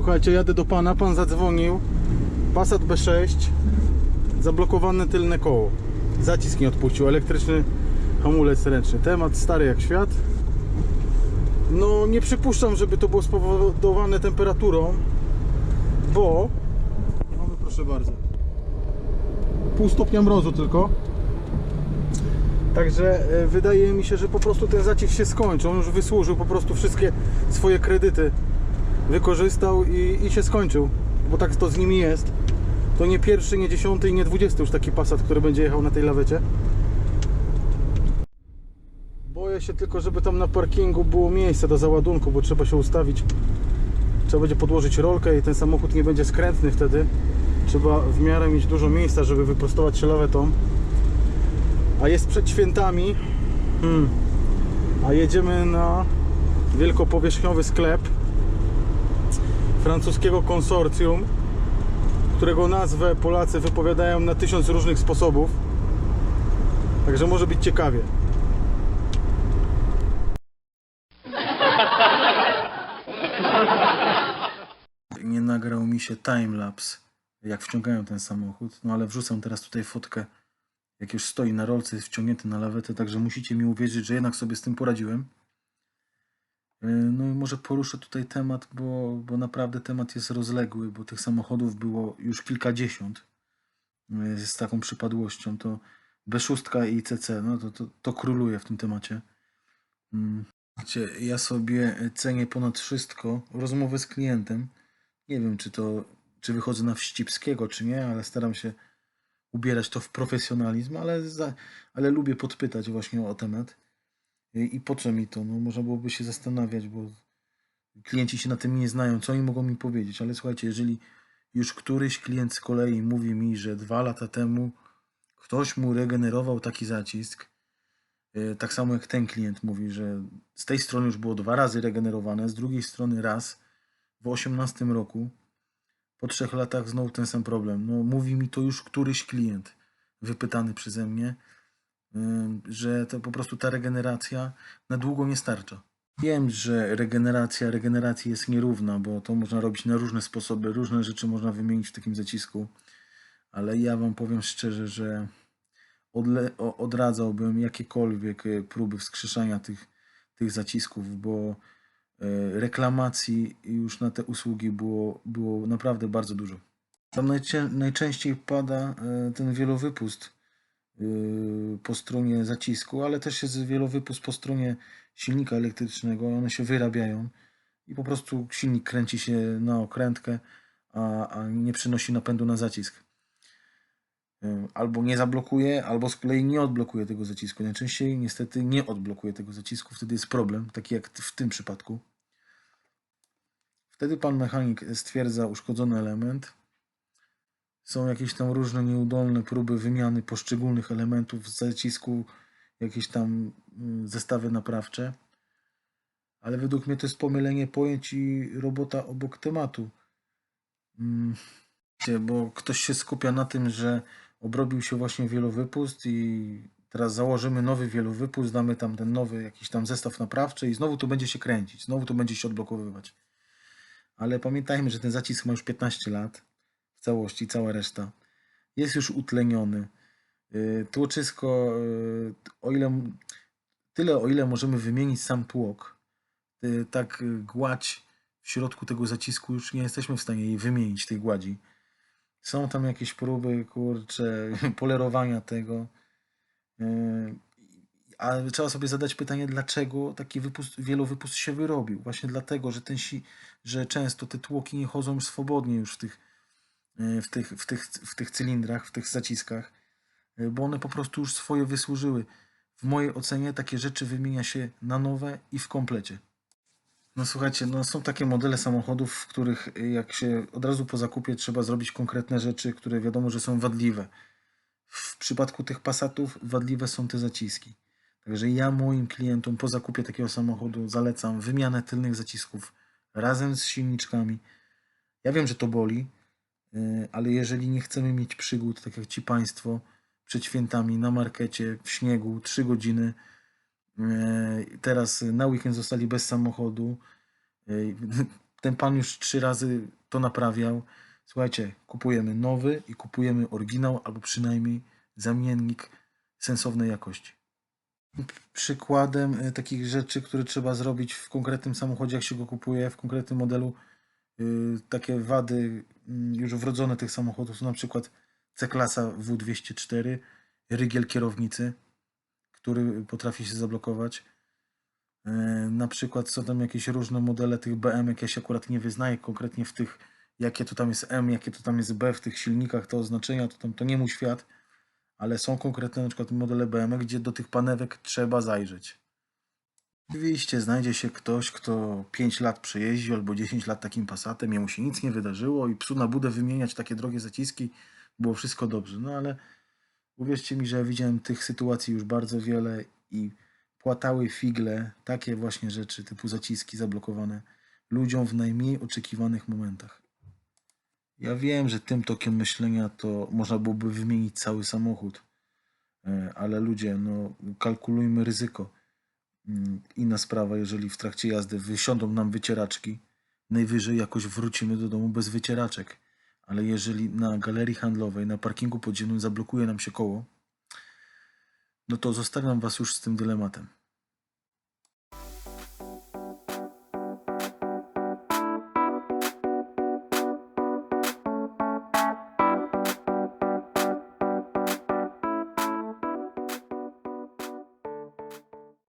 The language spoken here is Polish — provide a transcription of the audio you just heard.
Słuchajcie, jadę do pana, pan zadzwonił. Passat B6, zablokowane tylne koło. Zacisk nie odpuścił, elektryczny hamulec ręczny. Temat stary jak świat. No nie przypuszczam, żeby to było spowodowane temperaturą, bo mamy proszę bardzo pół stopnia mrozu tylko. Także e, wydaje mi się, że po prostu ten zacisk się skończył. On już wysłużył po prostu wszystkie swoje kredyty. Wykorzystał i, i się skończył. Bo tak to z nimi jest. To nie pierwszy, nie dziesiąty i nie dwudziesty już taki Passat, który będzie jechał na tej lawecie. Boję się tylko, żeby tam na parkingu było miejsce do załadunku, bo trzeba się ustawić. Trzeba będzie podłożyć rolkę i ten samochód nie będzie skrętny wtedy. Trzeba w miarę mieć dużo miejsca, żeby wyprostować się lawetą. A jest przed świętami. Hmm. A jedziemy na wielkopowierzchniowy sklep francuskiego konsorcjum, którego nazwę Polacy wypowiadają na tysiąc różnych sposobów. Także może być ciekawie. Nie nagrał mi się timelapse, jak wciągają ten samochód, no ale wrzucam teraz tutaj fotkę, jak już stoi na rolce, jest wciągnięty na lawetę, także musicie mi uwierzyć, że jednak sobie z tym poradziłem. Yy, No i może poruszę tutaj temat, bo, bo naprawdę temat jest rozległy, bo tych samochodów było już kilkadziesiąt yy, z taką przypadłością. To B6 i CC, no to, to, to króluje w tym temacie. Mm. Ja sobie cenię ponad wszystko rozmowę z klientem. Nie wiem, czy to, czy wychodzę na wścibskiego, czy nie, ale staram się ubierać to w profesjonalizm, ale, za, ale lubię podpytać właśnie o temat. I, po co mi to? No, można byłoby się zastanawiać, bo klienci się na tym nie znają, co oni mogą mi powiedzieć. Ale słuchajcie, jeżeli już któryś klient z kolei mówi mi, że dwa lata temu ktoś mu regenerował taki zacisk, yy, tak samo jak ten klient mówi, że z tej strony już było dwa razy regenerowane, z drugiej strony raz w 18 roku, po trzech latach znowu ten sam problem. No, mówi mi to już któryś klient wypytany przeze mnie, że to po prostu ta regeneracja na długo nie starcza. Wiem, że regeneracja regeneracji jest nierówna, bo to można robić na różne sposoby, różne rzeczy można wymienić w takim zacisku, ale ja Wam powiem szczerze, że odle- odradzałbym jakiekolwiek e, próby wskrzeszania tych, tych zacisków, bo e, reklamacji już na te usługi było, było naprawdę bardzo dużo. Tam najczę- najczęściej pada e, ten wielowypust po stronie zacisku, ale też jest wielowypust po stronie silnika elektrycznego. One się wyrabiają i po prostu silnik kręci się na okrętkę, a, a nie przynosi napędu na zacisk. Ym, Albo nie zablokuje, albo z kolei nie odblokuje tego zacisku. Najczęściej niestety nie odblokuje tego zacisku, wtedy jest problem, taki jak w tym przypadku. Wtedy pan mechanik stwierdza uszkodzony element. Są jakieś tam różne nieudolne próby wymiany poszczególnych elementów z zacisku, jakieś tam mm, zestawy naprawcze. Ale według mnie to jest pomylenie pojęć i robota obok tematu. Mm, Bo ktoś się skupia na tym, że obrobił się właśnie wielowypust i teraz założymy nowy wielowypust, damy tam ten nowy jakiś tam zestaw naprawczy i znowu to będzie się kręcić, znowu to będzie się odblokowywać. Ale pamiętajmy, że ten zacisk ma już 15 lat w całości, cała reszta. Jest już utleniony. Yy, Tłoczysko, yy, o ile, tyle o ile możemy wymienić sam tłok, yy, tak gładź w środku tego zacisku już nie jesteśmy w stanie jej wymienić, tej gładzi. Są tam jakieś próby, kurcze, polerowania tego. Ale trzeba sobie zadać pytanie, dlaczego taki wypust, wielowypust się wyrobił. Właśnie dlatego, że, ten że często te tłoki nie chodzą swobodnie już w tych, w tych, w tych, w tych cylindrach, w tych zaciskach, yy, bo one po prostu już swoje wysłużyły. W mojej ocenie takie rzeczy wymienia się na nowe i w komplecie. No słuchajcie, no są takie modele samochodów, w których y, jak się od razu po zakupie trzeba zrobić konkretne rzeczy, które wiadomo, że są wadliwe. W przypadku tych Passatów wadliwe są te zaciski. Także ja moim klientom po zakupie takiego samochodu zalecam wymianę tylnych zacisków razem z silniczkami. Ja wiem, że to boli, ale jeżeli nie chcemy mieć przygód, tak jak ci Państwo przed świętami na markecie w śniegu 3 godziny, E, Teraz na weekend zostali bez samochodu. E, ten pan już trzy razy to naprawiał. Słuchajcie, kupujemy nowy i kupujemy oryginał, albo przynajmniej zamiennik sensownej jakości. Przykładem e, takich rzeczy, które trzeba zrobić w konkretnym samochodzie, jak się go kupuje, w konkretnym modelu, takie wady mm, już wrodzone tych samochodów to na przykład C-klasa W204, rygiel kierownicy, który potrafi się zablokować. E, Na przykład są tam jakieś różne modele tych BM, jak ja się akurat nie wyznaję konkretnie w tych, jakie to tam jest M, jakie to tam jest B w tych silnikach, te oznaczenia, to tam to nie mój świat, ale są konkretne na przykład modele BM, gdzie do tych panewek trzeba zajrzeć. Oczywiście znajdzie się ktoś, kto 5 lat przejeździł albo 10 lat takim Passatem, jemu się nic nie wydarzyło i psu na budę wymieniać takie drogie zaciski, było wszystko dobrze. No ale uwierzcie mi, że ja widziałem tych sytuacji już bardzo wiele i płatały figle takie właśnie rzeczy typu zaciski zablokowane ludziom w najmniej oczekiwanych momentach. Ja wiem, że tym tokiem myślenia to można byłoby wymienić cały samochód, e, ale ludzie, no kalkulujmy ryzyko. Mm, Inna sprawa, jeżeli w trakcie jazdy wysiądą nam wycieraczki, najwyżej jakoś wrócimy do domu bez wycieraczek. Ale jeżeli na galerii handlowej, na parkingu podziemnym zablokuje nam się koło, no to zostawiam Was już z tym dylematem.